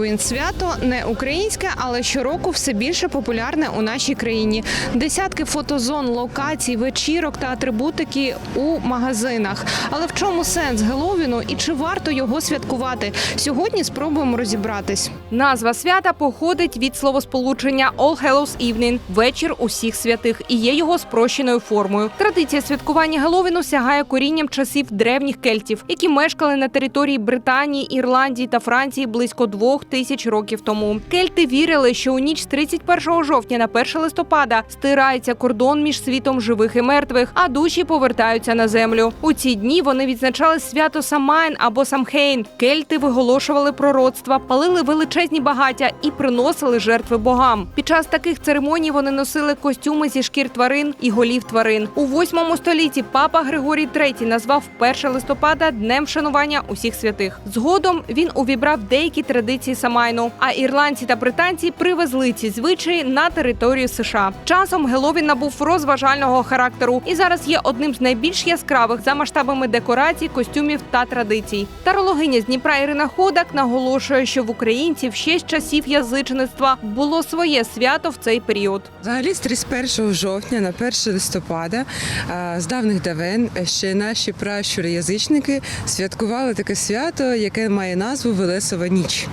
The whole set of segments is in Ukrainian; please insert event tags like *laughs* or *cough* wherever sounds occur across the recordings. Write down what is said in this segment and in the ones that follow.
Геловін свято не українське, але щороку все більше популярне у нашій країні. Десятки фотозон, локацій, вечірок та атрибутики у магазинах. Але в чому сенс Геловіну і чи варто його святкувати? Сьогодні спробуємо розібратись. Назва свята походить від словосполучення All Hallows Evening – вечір усіх святих і є його спрощеною формою. Традиція святкування Геловіну сягає корінням часів древніх кельтів, які мешкали на території Британії, Ірландії та Франції близько двох тисяч років тому. Кельти вірили, що у ніч з 31 жовтня на 1 листопада стирається кордон між світом живих і мертвих, а душі повертаються на землю. У ці дні вони відзначали свято Самайн або Самхейн. Кельти виголошували пророцтва, палили величезні багаття і приносили жертви богам. Під час таких церемоній вони носили костюми зі шкір тварин і голів тварин. У 8 столітті папа Григорій III назвав 1 листопада днем вшанування усіх святих. Згодом він увібрав деякі традиції Самайну. А ірландці та британці привезли ці звичаї на територію США. Часом Геловін набув розважального характеру і зараз є одним з найбільш яскравих за масштабами декорацій, костюмів та традицій. Тарологиня з Дніпра Ірина Ходак наголошує, що в українців ще з часів язичництва було своє свято в цей період. Взагалі, з 31 жовтня на 1 листопада з давних давен ще наші пращури-язичники святкували таке свято, яке має назву Велесова ніч.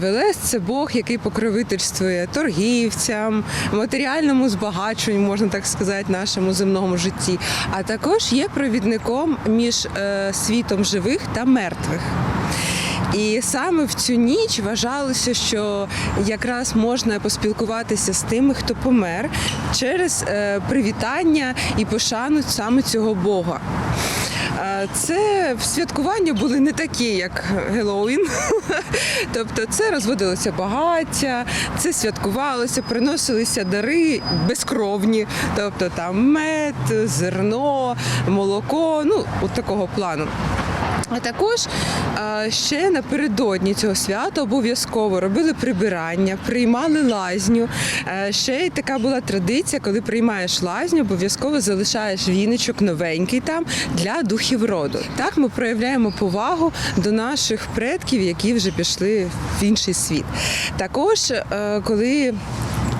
Велес це Бог, який покровительствує торгівцям, матеріальному збагаченню, можна так сказати, нашому земному житті, а також є провідником між е, світом живих та мертвих. І саме в цю ніч вважалося, що якраз можна поспілкуватися з тими, хто помер, через е, привітання і пошану саме цього Бога. Це святкування були не такі, як Геловін. *laughs* Тобто це розводилося багаття, це святкувалося, приносилися дари безкровні, тобто там мед, зерно, молоко, ну от такого плану. А також ще напередодні цього свята обов'язково робили прибирання, приймали лазню. Е, Ще й така була традиція, коли приймаєш лазню, обов'язково залишаєш віничок новенький там для духів роду. Так ми проявляємо повагу до наших предків, які вже пішли в інший світ. Також, е, коли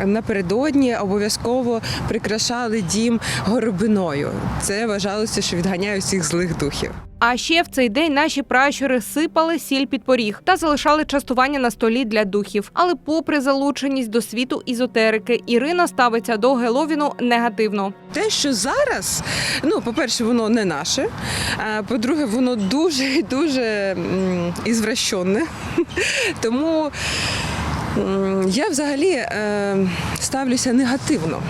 Напередодні обов'язково прикрашали дім горобиною. Це вважалося, що відганяє всіх злих духів. А ще в цей день наші пращури сипали сіль під поріг та залишали частування на столі для духів. Але, попри залученість до світу ізотерики, Ірина ставиться до Геловіну негативно. Те, що зараз, ну, по-перше, воно не наше. По-друге, воно дуже дуже ізвращенне. *laughs* Тому я взагалі е, ставлюся негативно.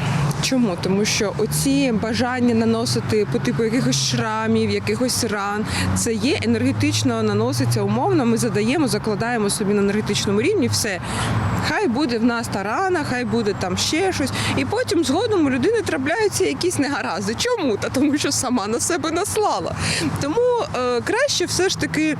Чому? Тому що оці бажання наносити по типу якихось шрамів, якихось ран, це є енергетично наноситься умовно. Ми задаємо, закладаємо собі на енергетичному рівні все. Хай буде в нас та рана, хай буде там ще щось. І потім згодом у людини трапляються якісь негаразди. Чому? Та тому що сама на себе наслала. Тому е, краще все ж таки,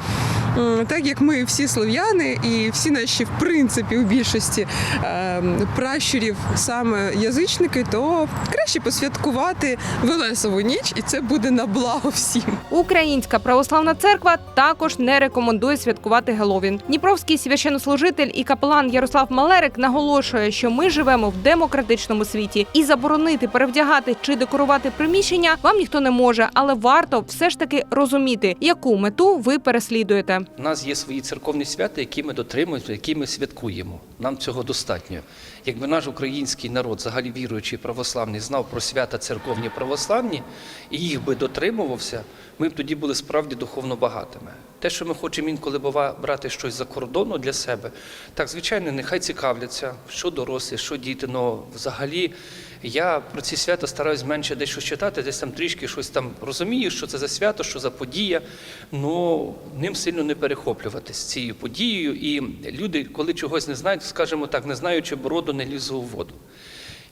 так як ми всі слов'яни і всі наші, в принципі, у більшості е, пращурів саме язичники, то краще посвяткувати Велесову ніч, і це буде на благо всім. Українська православна церква також не рекомендує святкувати Геловін. Дніпровський священнослужитель і капелан Ярослав Малерик наголошує, що ми живемо в демократичному світі, і заборонити перевдягати чи декорувати приміщення вам ніхто не може, але варто все ж таки розуміти, яку мету ви переслідуєте. У нас є свої церковні свята, які ми дотримуємося, які ми святкуємо. Нам цього достатньо. Якби наш український народ, взагалі віруючий православний, знав про свята церковні православні і їх би дотримувався, ми б тоді були справді духовно багатими. Те, що ми хочемо інколи бува брати щось за кордону для себе, так звичайно, нехай цікавляться, що дорослі, що діти. Ну взагалі я про ці свята стараюсь менше дещо читати, десь там трішки щось там розумію, що це за свято, що за подія. Ну ним сильно не перехоплюватись цією подією. І люди, коли чогось не знають, скажімо так, не знаючи бороду, не лізу у воду.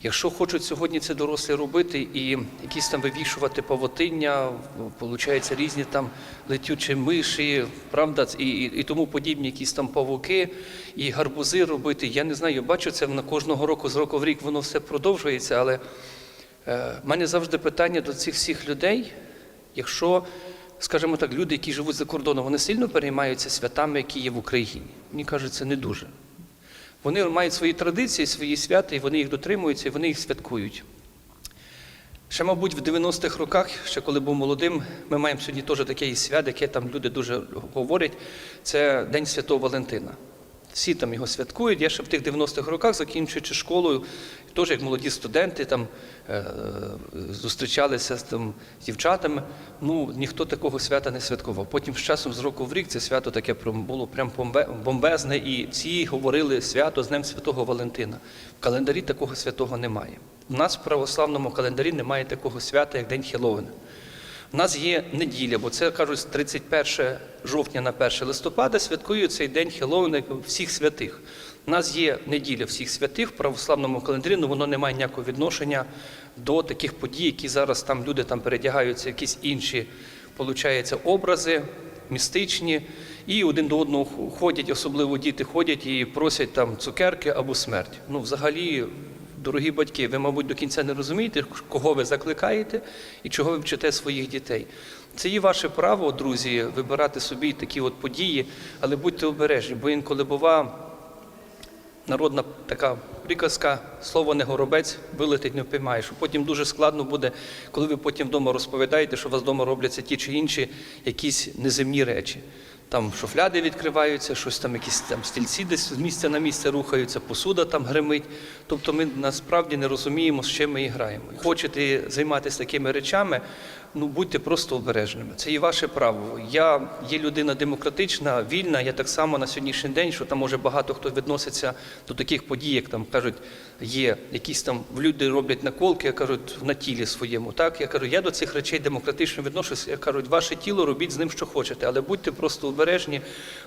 Якщо хочуть сьогодні це дорослі робити і якісь там вивішувати павутиння, виходить, різні там летючі миші, правда, і, і, і тому подібні якісь там павуки і гарбузи робити. Я не знаю, бачу це на кожного року з року в рік воно все продовжується, але е, в мене завжди питання до цих всіх людей, якщо скажімо так, люди, які живуть за кордоном, вони сильно переймаються святами, які є в Україні. Мені кажуть, це не дуже. Вони мають свої традиції, свої свята, і вони їх дотримуються, і вони їх святкують. Ще, мабуть, в 90-х роках, ще коли був молодим, ми маємо сьогодні теж таке свят, яке там люди дуже говорять. Це День Святого Валентина. Всі там його святкують. Я ще в тих 90-х роках, закінчуючи школою, теж як молоді студенти там е, зустрічалися з там, з дівчатами. Ну, ніхто такого свята не святкував. Потім з часом з року в рік це свято таке було прям бомбезне, і всі говорили свято з Днем Святого Валентина. В календарі такого святого немає. У нас в православному календарі немає такого свята, як День Хеловина. У нас є неділя, бо це кажуть 31 жовтня на 1 листопада святкують цей день Хеллоуіна всіх святих. У нас є неділя всіх святих в православному календарі, але воно не має ніякого відношення до таких подій, які зараз там люди там передягаються, якісь інші, получається, образи містичні, і один до одного ходять, особливо діти ходять і просять там цукерки або смерть. Ну, взагалі, Дорогі батьки, ви, мабуть, до кінця не розумієте, кого ви закликаєте і чого ви вчите своїх дітей. Це є ваше право, друзі, вибирати собі такі от події, але будьте обережні, бо інколи бува народна така приказка, слово не горобець, вилетить не впіймаєш. Потім дуже складно буде, коли ви потім вдома розповідаєте, що у вас вдома робляться ті чи інші якісь неземні речі. Там шуфляди відкриваються, щось там, якісь там стільці десь з місця на місце рухаються, посуда там гримить. Тобто ми насправді не розуміємо, з чим ми і граємо. Хочете займатися такими речами, ну будьте просто обережними. Це і ваше право. Я є людина демократична, вільна. Я так само на сьогоднішній день, що там може багато хто відноситься до таких подій, як там кажуть, є якісь там люди роблять наколки, я кажуть, на тілі своєму. Так я кажу, я до цих речей демократично відношуся. Я кажу, ваше тіло робіть з ним, що хочете, але будьте просто обережні,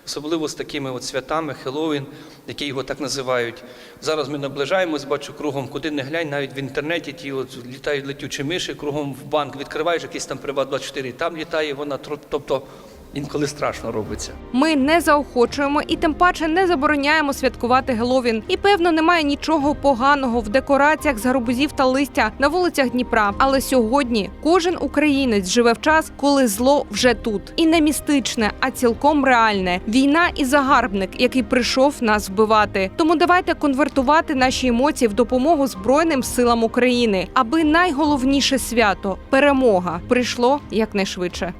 особливо з такими от святами, Хеллоуін, які його так називають. Зараз ми наближаємось, бачу кругом, куди не глянь, навіть в інтернеті ті от літають летючі миші, кругом в банк відкриваєш якийсь там Приват 24, і там літає вона. Тобто інколи страшно робиться. Ми не заохочуємо і тим паче не забороняємо святкувати Геловін. І певно, немає нічого поганого в декораціях з гарбузів та листя на вулицях Дніпра. Але сьогодні кожен українець живе в час, коли зло вже тут, і не містичне, а цілком реальне. Війна і загарбник, який прийшов нас вбивати. Тому давайте конвертувати наші емоції в допомогу Збройним силам України, аби найголовніше свято перемога прийшло якнайшвидше.